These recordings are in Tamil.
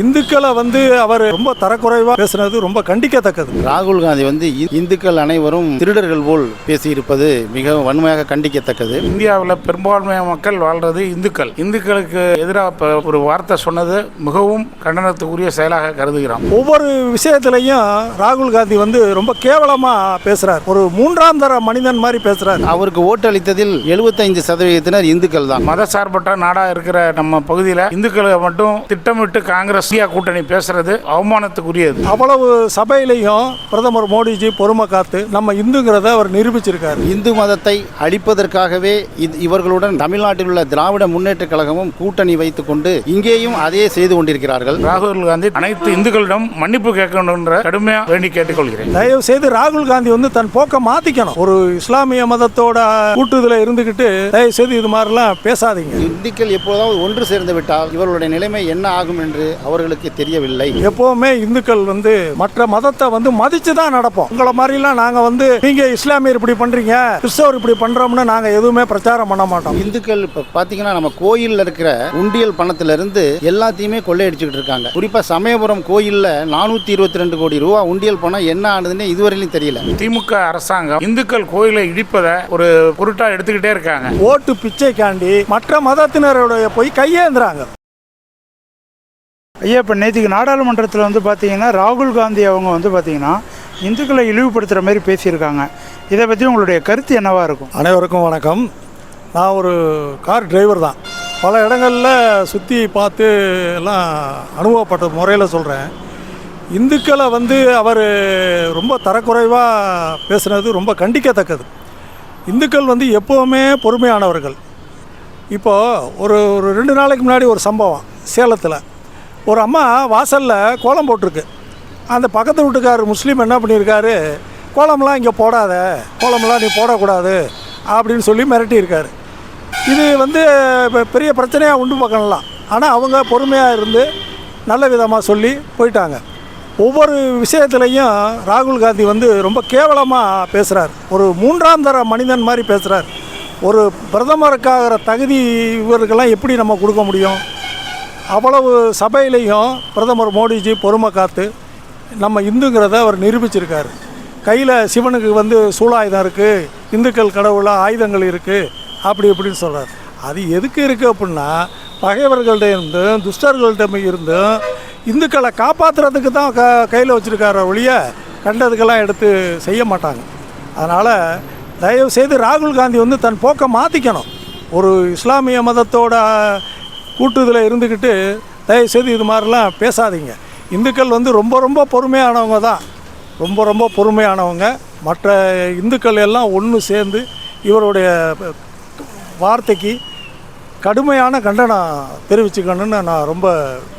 இந்துக்களை வந்து அவர் ரொம்ப தரக்குறைவா பேசுனது ரொம்ப கண்டிக்கத்தக்கது. ராகுல் காந்தி வந்து இந்துக்கள் அனைவரும் திருடர்கள் போல் பேசியிருப்பது மிக வன்மையாக கண்டிக்கத்தக்கது. இந்தியாவில் பெரும்பான்மையான மக்கள் வாழ்றது இந்துக்கள். இந்துக்களுக்கு எதிராக ஒரு வார்த்தை சொன்னது மிகவும் கண்டனத்துக்குரிய செயலாக கருதுகிறோம் ஒவ்வொரு விஷயத்திலையும் ராகுல் காந்தி வந்து ரொம்ப கேவலமா பேசுறார். ஒரு மூன்றாம் தர மனிதன் மாதிரி பேசுறார். அவருக்கு ஓட்டளித்ததில் எழுபத்தைந்து சதவீதத்தினர் இந்துக்கள் தான் மதசார்பற்ற நாடாக இருக்கிற நம்ம பகுதியில் இந்துக்களை மட்டும் திட்டமிட்டு காங்கிரஸ் இந்தியா கூட்டணி பேசுறது அவமானத்துக்குரியது. அவ்வளவு சபையிலையும் பிரதமர் மோடிஜி பொறுமை காத்து நம்ம இந்துங்கிறத அவர் நிரூபிச்சிருக்காரு. இந்து மதத்தை அழிப்பதற்காகவே இவர்களுடன் தமிழ்நாட்டில் உள்ள திராவிட முன்னேற்ற கழகமும் கூட்டணி வைத்துக் கொண்டு இங்கேயும் அதே செய்து கொண்டிருக்கிறார்கள். ராகுல் காந்தி அனைத்து இந்துக்களிடம் மன்னிப்பு கேட்கணும் என்ற கடுமையாக வேண்டி கேட்டுக்கொள்கிறேன். தயவு செய்து ராகுல் காந்தி வந்து தன் போக்கை மாத்திக்கணும். ஒரு இஸ்லாமிய மதத்தோட கூட்டுதுல இருந்துகிட்டு தயவு செய்து இது மாதிரிலாம் பேசாதீங்க. இந்துக்கள் எப்போதாவது ஒன்று சேர்ந்து விட்டால் இவர்களுடைய நிலைமை என்ன ஆகும் என்று அவர்களுக்கு தெரியவில்லை. எப்பவுமே இந்துக்கள் வந்து மற்ற மதத்தை வந்து மதிச்சு தான் நடப்போம். உங்களை மாதிரிலாம் நாங்க வந்து நீங்க இஸ்லாமியர் இப்படி பண்றீங்க கிறிஸ்தவர் இப்படி பண்றோம்னு நாங்க எதுவுமே பிரச்சாரம் பண்ண மாட்டோம். இந்துக்கள் இப்போ பார்த்தீங்கன்னா நம்ம கோயிலில் இருக்கிற உண்டியல் பணத்துல இருந்து எல்லாத்தையுமே கொள்ளையடிச்சுக்கிட்டு இருக்காங்க. குறிப்பாக சமயபுரம் கோயிலில் நானூற்றி இருபத்தி ரெண்டு கோடி ரூபா உண்டியல் பணம் என்ன ஆனதுன்னு இதுவரையிலும் தெரியல. திமுக அரசாங்கம் இந்துக்கள் கோயிலை இடிப்பதை ஒரு பொருட்டா எடுத்துக்கிட்டே இருக்காங்க. ஓட்டு பிச்சைக்காண்டி மற்ற மதத்தினருடைய போய் கையேந்துறாங்க. ஐயா இப்போ நேற்றுக்கு நாடாளுமன்றத்தில் வந்து பார்த்தீங்கன்னா ராகுல் காந்தி அவங்க வந்து பார்த்தீங்கன்னா இந்துக்களை இழிவுபடுத்துகிற மாதிரி பேசியிருக்காங்க. இதை பற்றி உங்களுடைய கருத்து என்னவாக இருக்கும்? அனைவருக்கும் வணக்கம். நான் ஒரு கார் டிரைவர் தான். பல இடங்களில் சுற்றி பார்த்து எல்லாம் அனுபவப்பட்ட முறையில் சொல்கிறேன் இந்துக்களை வந்து அவர் ரொம்ப தரக்குறைவாக பேசுனது ரொம்ப கண்டிக்கத்தக்கது. இந்துக்கள் வந்து எப்போவுமே பொறுமையானவர்கள். இப்போது ஒரு ஒரு ரெண்டு நாளைக்கு முன்னாடி ஒரு சம்பவம் சேலத்தில். ஒரு அம்மா வாசலில் கோலம் போட்டிருக்கு. அந்த பக்கத்து வீட்டுக்காரர் முஸ்லீம் என்ன பண்ணியிருக்காரு? கோலம்லாம் இங்கே போடாத கோலம்லாம் நீ போடக்கூடாது அப்படின்னு சொல்லி மிரட்டியிருக்காரு. இது வந்து இப்போ பெரிய பிரச்சனையாக உண்டு பார்க்கலாம். ஆனால் அவங்க பொறுமையாக இருந்து நல்ல விதமாக சொல்லி போயிட்டாங்க. ஒவ்வொரு விஷயத்துலையும் ராகுல் காந்தி வந்து ரொம்ப கேவலமாக பேசுகிறார் ஒரு மூன்றாம் தர மனிதன் மாதிரி பேசுகிறார் ஒரு பிரதமருக்காகிற தகுதி இவருக்கெல்லாம் எப்படி நம்ம கொடுக்க முடியும்? அவ்வளவு சபையிலையும் பிரதமர் மோடிஜி பொறுமை காத்து நம்ம இந்துங்கிறத அவர் நிரூபிச்சிருக்கார். கையில் சிவனுக்கு வந்து சூலாயுதம் இருக்குது இந்துக்கள் கடவுளாக ஆயுதங்கள் இருக்குது அப்படி இப்படின்னு சொல்கிறார் அது எதுக்கு இருக்குது அப்படின்னா பகைவர்கள்ட்ட இருந்தும் துஷ்டர்கள்ட்ட இருந்தும் இந்துக்களை காப்பாற்றுறதுக்கு தான் க கையில் வச்சுருக்கார ஒழிய கண்டதுக்கெல்லாம் எடுத்து செய்ய மாட்டாங்க. அதனால் தயவு செய்து ராகுல் காந்தி வந்து தன் போக்கை மாற்றிக்கணும் ஒரு இஸ்லாமிய மதத்தோட கூட்டுதில் இருந்துக்கிட்டு தயவுசெய்து இது மாதிரிலாம் பேசாதீங்க. இந்துக்கள் வந்து ரொம்ப ரொம்ப பொறுமையானவங்க தான். ரொம்ப ரொம்ப பொறுமையானவங்க. மற்ற இந்துக்கள் எல்லாம் ஒன்று சேர்ந்து இவருடைய வார்த்தைக்கு கடுமையான கண்டனம் தெரிவிச்சுக்கணும்னு நான் ரொம்ப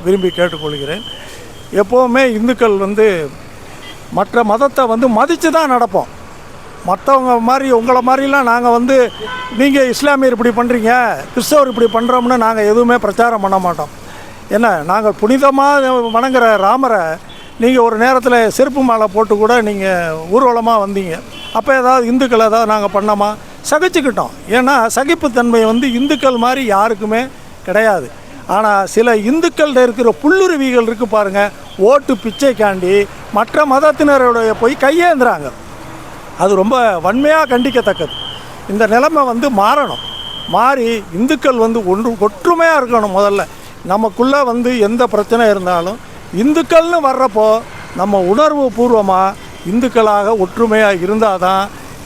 விரும்பி கேட்டுக்கொள்கிறேன். எப்போவுமே இந்துக்கள் வந்து மற்ற மதத்தை வந்து மதித்து தான் நடப்போம். மற்றவங்க மாதிரி உங்களை மாதிரிலாம் நாங்கள் வந்து நீங்கள் இஸ்லாமியர் இப்படி பண்ணுறீங்க கிறிஸ்தவர் இப்படி பண்ணுறோம்னு நாங்கள் எதுவுமே பிரச்சாரம் பண்ண மாட்டோம். என்ன நாங்கள் புனிதமாக வணங்குற ராமரை நீங்கள் ஒரு நேரத்தில் செருப்பு மாலை போட்டு கூட நீங்கள் ஊர்வலமாக வந்தீங்க. அப்போ ஏதாவது இந்துக்கள் ஏதாவது நாங்கள் பண்ணோமா? சகிச்சுக்கிட்டோம். ஏன்னா சகிப்புத்தன்மை வந்து இந்துக்கள் மாதிரி யாருக்குமே கிடையாது. ஆனால் சில இந்துக்கள்கிட்ட இருக்கிற புல்லுருவிகள் இருக்குது பாருங்கள் ஓட்டு பிச்சைக்காண்டி மற்ற மதத்தினருடைய போய் கையேந்துறாங்க. அது ரொம்ப வன்மையாக கண்டிக்கத்தக்கது. இந்த நிலைமை வந்து மாறணும். மாறி இந்துக்கள் வந்து ஒன்று ஒற்றுமையாக இருக்கணும் முதல்ல. நமக்குள்ளே வந்து எந்த பிரச்சனை இருந்தாலும் இந்துக்கள்னு வர்றப்போ நம்ம உணர்வு பூர்வமாக இந்துக்களாக ஒற்றுமையாக இருந்தால் தான்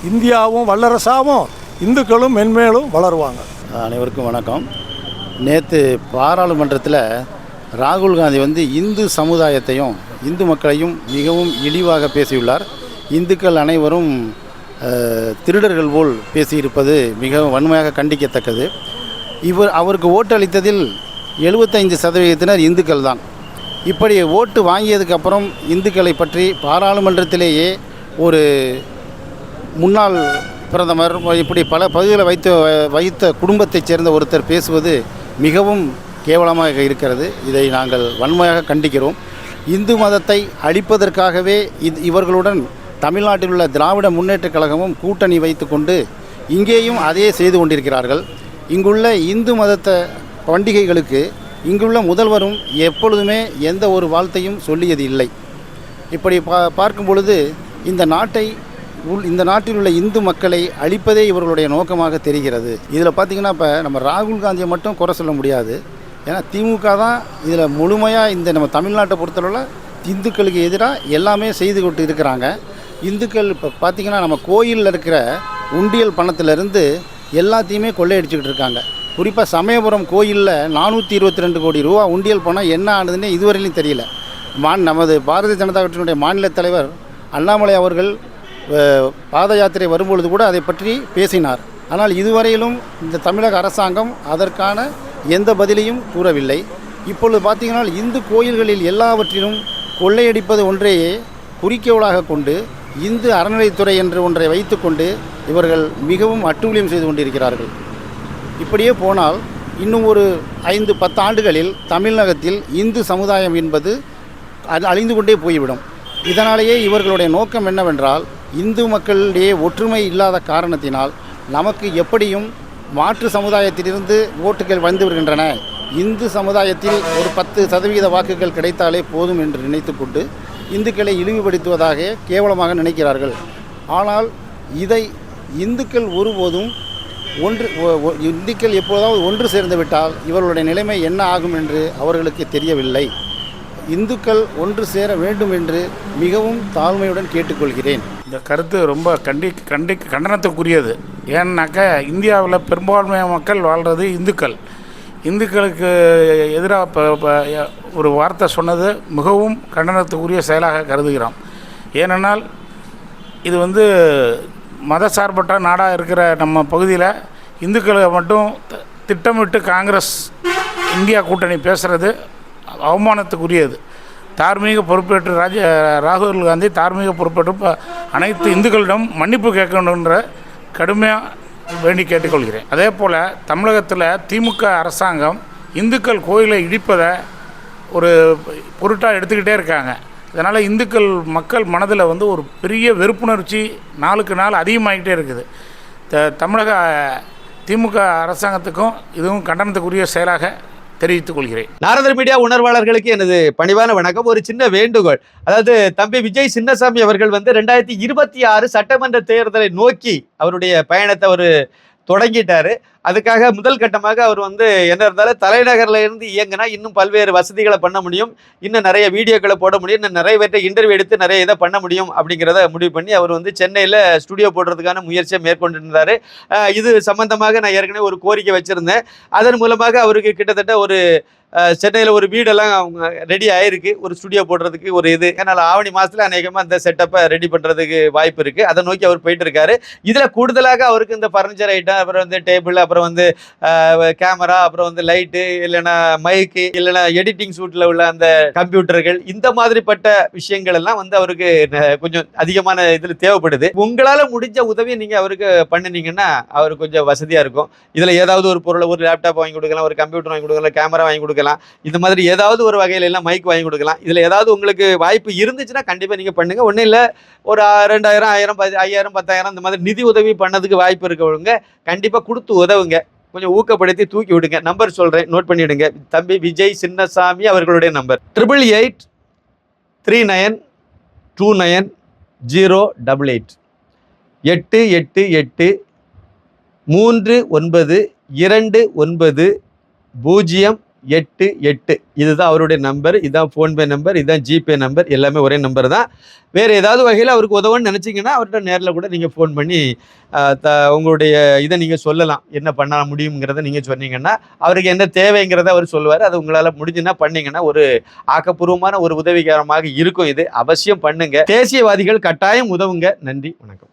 இந்தியாவும் வல்லரசாகவும் இந்துக்களும் மென்மேலும் வளருவாங்க. அனைவருக்கும் வணக்கம். நேற்று பாராளுமன்றத்தில் ராகுல் காந்தி வந்து இந்து சமுதாயத்தையும் இந்து மக்களையும் மிகவும் இழிவாக பேசியுள்ளார். இந்துக்கள் அனைவரும் திருடர்கள் போல் பேசியிருப்பது மிகவும் வன்மையாக கண்டிக்கத்தக்கது. இவர் அவருக்கு ஓட்டளித்ததில் எழுபத்தைந்து சதவீதத்தினர் இந்துக்கள் தான். இப்படி ஓட்டு வாங்கியதுக்கப்புறம் இந்துக்களை பற்றி பாராளுமன்றத்திலேயே ஒரு முன்னாள் பிரதமர் இப்படி பல பகுதிகளை வைத்து வைத்த குடும்பத்தைச் சேர்ந்த ஒருத்தர் பேசுவது மிகவும் கேவலமாக இருக்கிறது. இதை நாங்கள் வன்மையாக கண்டிக்கிறோம். இந்து மதத்தை அழிப்பதற்காகவே இவர்களுடன் தமிழ்நாட்டில் உள்ள திராவிட முன்னேற்ற கழகமும் கூட்டணி வைத்துக்கொண்டு இங்கேயும் அதே செய்து கொண்டிருக்கிறார்கள். இங்குள்ள இந்து மதத்த பண்டிகைகளுக்கு இங்குள்ள முதல்வரும் எப்பொழுதுமே எந்த ஒரு வாழ்த்தையும் சொல்லியது இல்லை. இப்படி பா பார்க்கும் பொழுது இந்த நாட்டை உள் இந்த நாட்டில் உள்ள இந்து மக்களை அழிப்பதே இவர்களுடைய நோக்கமாக தெரிகிறது. இதில் பார்த்தீங்கன்னா இப்போ நம்ம ராகுல் காந்தியை மட்டும் குறை சொல்ல முடியாது. ஏன்னா திமுக தான் இதில் முழுமையாக இந்த நம்ம தமிழ்நாட்டை பொறுத்தளவில் இந்துக்களுக்கு எதிராக எல்லாமே செய்து கொண்டு இருக்கிறாங்க. இந்துக்கள் இப்போ பார்த்திங்கன்னா நம்ம கோயிலில் இருக்கிற உண்டியல் பணத்திலேருந்து எல்லாத்தையுமே கொள்ளையடிச்சுக்கிட்டு இருக்காங்க. குறிப்பாக சமயபுரம் கோயிலில் நானூற்றி இருபத்தி ரெண்டு கோடி ரூபா உண்டியல் பணம் என்ன ஆனதுன்னே இதுவரையிலும் தெரியல. மான் நமது பாரதிய ஜனதா கட்சியினுடைய மாநில தலைவர் அண்ணாமலை அவர்கள் பாத யாத்திரை வரும்பொழுது கூட அதை பற்றி பேசினார். ஆனால் இதுவரையிலும் இந்த தமிழக அரசாங்கம் அதற்கான எந்த பதிலையும் கூறவில்லை. இப்பொழுது பார்த்தீங்கன்னா இந்து கோயில்களில் எல்லாவற்றிலும் கொள்ளையடிப்பது ஒன்றையே குறிக்கோளாக கொண்டு இந்து அறநிலைத்துறை என்று ஒன்றை வைத்துக்கொண்டு இவர்கள் மிகவும் அட்டூழியம் செய்து கொண்டிருக்கிறார்கள். இப்படியே போனால் இன்னும் ஒரு ஐந்து பத்து ஆண்டுகளில் தமிழகத்தில் இந்து சமுதாயம் என்பது அழிந்து கொண்டே போய்விடும். இதனாலேயே இவர்களுடைய நோக்கம் என்னவென்றால் இந்து மக்களிடையே ஒற்றுமை இல்லாத காரணத்தினால் நமக்கு எப்படியும் மாற்று சமுதாயத்திலிருந்து ஓட்டுகள் வந்து வருகின்றன. இந்து சமுதாயத்தில் ஒரு பத்து சதவீத வாக்குகள் கிடைத்தாலே போதும் என்று நினைத்துக்கொண்டு இந்துக்களை இழிவுபடுத்துவதாக கேவலமாக நினைக்கிறார்கள். ஆனால் இதை இந்துக்கள் ஒருபோதும் ஒன்று இந்துக்கள் எப்போதாவது ஒன்று சேர்ந்து விட்டால் இவர்களுடைய நிலைமை என்ன ஆகும் என்று அவர்களுக்கு தெரியவில்லை. இந்துக்கள் ஒன்று சேர வேண்டும் என்று மிகவும் தாழ்மையுடன் கேட்டுக்கொள்கிறேன். இந்த கருத்து ரொம்ப கண்டி கண்டி கண்டனத்துக்குரியது. ஏன்னாக்க இந்தியாவில் பெரும்பான்மையான மக்கள் வாழ்கிறது இந்துக்கள். இந்துக்களுக்கு எதிராக ஒரு வார்த்தை சொன்னது மிகவும் கண்டனத்துக்குரிய செயலாக கருதுகிறோம். ஏனென்றால் இது வந்து மதசார்பற்ற நாடாக இருக்கிற நம்ம பகுதியில் இந்துக்களை மட்டும் த- திட்டமிட்டு காங்கிரஸ் இந்தியா கூட்டணி பேசுகிறது அவமானத்துக்குரியது. தார்மீக பொறுப்பேற்று ராஜ ராகுல் காந்தி தார்மீக பொறுப்பேற்று ப- அனைத்து இந்துக்களிடம் மன்னிப்பு கேட்கணுன்ற கடுமையாக வேண்டி கேட்டுக்கொள்கிறேன். அதே போல் தமிழகத்தில் திமுக அரசாங்கம் இந்துக்கள் கோயிலை இடிப்பதை ஒரு பொருட்டாக எடுத்துக்கிட்டே இருக்காங்க. இதனால் இந்துக்கள் மக்கள் மனதில் வந்து ஒரு பெரிய வெறுப்புணர்ச்சி நாளுக்கு நாள் அதிகமாகிட்டே இருக்குது. த தமிழக திமுக அரசாங்கத்துக்கும் இதுவும் கண்டனத்துக்குரிய செயலாக தெரிவித்துக் கொள்கிறேன். நாரதர் மீடியா உணர்வாளர்களுக்கு எனது பணிவான வணக்கம். ஒரு சின்ன வேண்டுகோள். அதாவது தம்பி விஜய் சின்னசாமி அவர்கள் வந்து ரெண்டாயிரத்தி இருபத்தி ஆறு சட்டமன்ற தேர்தலை நோக்கி அவருடைய பயணத்தை அவர் தொடங்கிட்டாரு. அதுக்காக முதல் கட்டமாக அவர் வந்து என்ன இருந்தாலும் தலைநகரில் இருந்து இயங்கினா இன்னும் பல்வேறு வசதிகளை பண்ண முடியும். இன்னும் நிறைய வீடியோக்களை போட முடியும். இன்னும் நிறைய பேர்ட்ட இன்டர்வியூ எடுத்து நிறைய இதை பண்ண முடியும் அப்படிங்கிறத முடிவு பண்ணி அவர் வந்து சென்னையில் ஸ்டுடியோ போடுறதுக்கான முயற்சியை மேற்கொண்டிருந்தார். இது சம்பந்தமாக நான் ஏற்கனவே ஒரு கோரிக்கை வச்சுருந்தேன். அதன் மூலமாக அவருக்கு கிட்டத்தட்ட ஒரு சென்னையில் ஒரு வீடெல்லாம் அவங்க ரெடி ஆயிருக்கு. ஒரு ஸ்டுடியோ போடுறதுக்கு ஒரு இது. அதனால் ஆவணி மாதத்தில் அநேகமாக அந்த செட்டப்பை ரெடி பண்ணுறதுக்கு வாய்ப்பு இருக்குது அதை நோக்கி அவர் போயிட்டு இருக்காரு. இதில் கூடுதலாக அவருக்கு இந்த ஃபர்னிச்சர் ஐட்டம் அப்புறம் வந்து டேபிள் அப்புறம் அப்புறம் வந்து கேமரா அப்புறம் வந்து லைட்டு இல்லைன்னா மைக்கு இல்லைன்னா எடிட்டிங் ஷூட்டில் உள்ள அந்த கம்ப்யூட்டர்கள் இந்த மாதிரிப்பட்ட விஷயங்கள் எல்லாம் வந்து அவருக்கு கொஞ்சம் அதிகமான இதில் தேவைப்படுது. உங்களால் முடிஞ்ச உதவியை நீங்கள் அவருக்கு பண்ணினீங்கன்னா அவருக்கு கொஞ்சம் வசதியாக இருக்கும். இதில் ஏதாவது ஒரு பொருளை ஒரு லேப்டாப் வாங்கி கொடுக்கலாம் ஒரு கம்ப்யூட்டர் வாங்கி கொடுக்கலாம் கேமரா வாங்கி கொடுக்கலாம். இந்த மாதிரி ஏதாவது ஒரு வகையில எல்லாம் மைக் வாங்கி கொடுக்கலாம். இதில் ஏதாவது உங்களுக்கு வாய்ப்பு இருந்துச்சுன்னா கண்டிப்பாக நீங்கள் பண்ணுங்க. ஒன்றும் இல்லை ஒரு ரெண்டாயிரம் ஆயிரம் பதி ஐயாயிரம் பத்தாயிரம் இந்த மாதிரி நிதி உதவி பண்ணதுக்கு வாய்ப்பு இருக்கவங்க கண்டிப்பாக கொடுத்து உதவுங்க. கொஞ்சம் ஊக்கப்படுத்தி தூக்கி விடுங்க. நம்பர் சொல்கிறேன் நோட் பண்ணிவிடுங்க தம்பி விஜய் சின்னசாமி அவர்களுடைய number triple eight three nine two nine zero double eight எட்டு எட்டு எட்டு மூன்று ஒன்பது இரண்டு ஒன்பது பூஜ்ஜியம் எட்டு எட்டு. இதுதான் அவருடைய நம்பர் இதுதான் ஃபோன்பே நம்பர் இதுதான் ஜிபே நம்பர் எல்லாமே ஒரே நம்பர் தான். வேறு ஏதாவது வகையில் அவருக்கு உதவுன்னு நினச்சிங்கன்னா அவர்கிட்ட நேரில் கூட நீங்கள் ஃபோன் பண்ணி த உங்களுடைய இதை நீங்கள் சொல்லலாம். என்ன பண்ண முடியுங்கிறத நீங்கள் சொன்னீங்கன்னா அவருக்கு என்ன தேவைங்கிறத அவர் சொல்லுவார். அது உங்களால் முடிஞ்சுன்னா பண்ணிங்கன்னா ஒரு ஆக்கப்பூர்வமான ஒரு உதவிகரமாக இருக்கும் இது. அவசியம் பண்ணுங்கள் தேசியவாதிகள் கட்டாயம் உதவுங்க. நன்றி வணக்கம்.